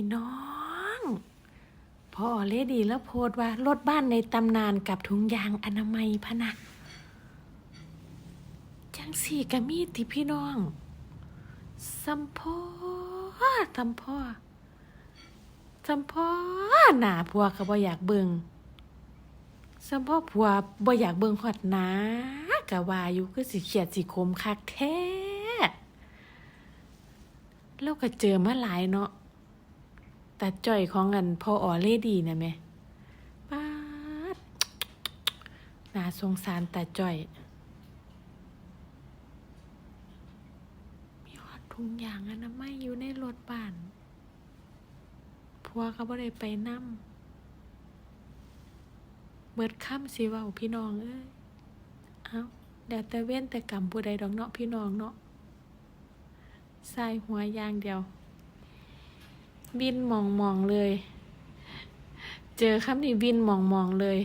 พี่น้องพ่อเลดีแล้วโพสต์ว่ารถบ้านในตำนานกับถุงยางอนามัยพะนะจังสี่กะมีติพี่น้องสัมพ่อสัมพ่อสัมพ่อหนาผัวก็บ่อยากเบิงสัมพ่อผัวบ่อยากเบิงฮอดหนากะว่าอยู่คือสิเขียดสิคมคักแท้แล้วก็เจอมาหลายเนาะ แต่จ่อยของอันพอออเลดีนะแม่ป้าดน่าสงสารแต่จ่อย มีหอดทุงยางอันนะไม่อยู่ในรถบ้านพัวก็บ่ได้ไปนำเบิดค่ำสิว้าพี่น้องเอ้ยเอาเดี๋ยวแต่เว้นแต่กรรมผู้ใดดอกเนาะพี่น้องเนาะใส่หัวยางเดียว บินมองมองเลย เจอคำนี้บินมองมองเลย